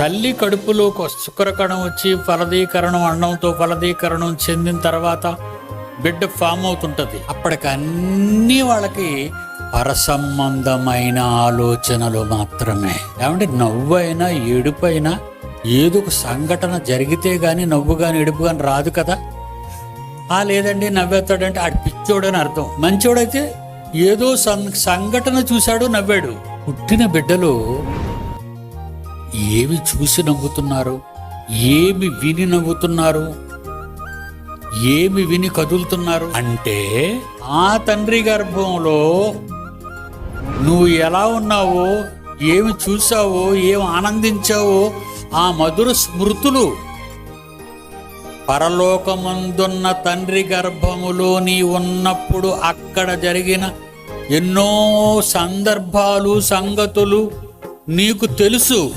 తల్లి కడుపులో శుక్రకణం వచ్చి ఫలదీకరణం అన్నంతో ఫలదీకరణం చెందిన తర్వాత బిడ్డ ఫామ్ అవుతుంటది. అప్పటికి వాళ్ళకి పరసంబంధమైన ఆలోచనలు మాత్రమే. ఏమంటే నవ్వైనా ఏడుపైనా ఏదో ఒక సంఘటన జరిగితే కానీ నవ్వు కానీ ఏడుపు కానీ రాదు కదా. ఆ లేదండి నవ్వేస్తాడంటే ఆడు పిచ్చోడని అర్థం. మంచోడైతే ఏదో సం- సంఘటన చూశాడు నవ్వాడు. పుట్టిన బిడ్డలు ఏమి చూసి నవ్వుతున్నారు? ఏమి విని నవ్వుతున్నారు? ఏమి విని కదులుతున్నారు? అంటే ఆ తండ్రి గర్భంలో నువ్వు ఎలా ఉన్నావో ఏమి చూసావో ఏమి ఆనందించావో ఆ మధుర స్మృతులు పరలోకమందున్న తండ్రి గర్భములో నీ ఉన్నప్పుడు అక్కడ జరిగిన ఎన్నో సందర్భాలు సంగతులు నీకు తెలుసు.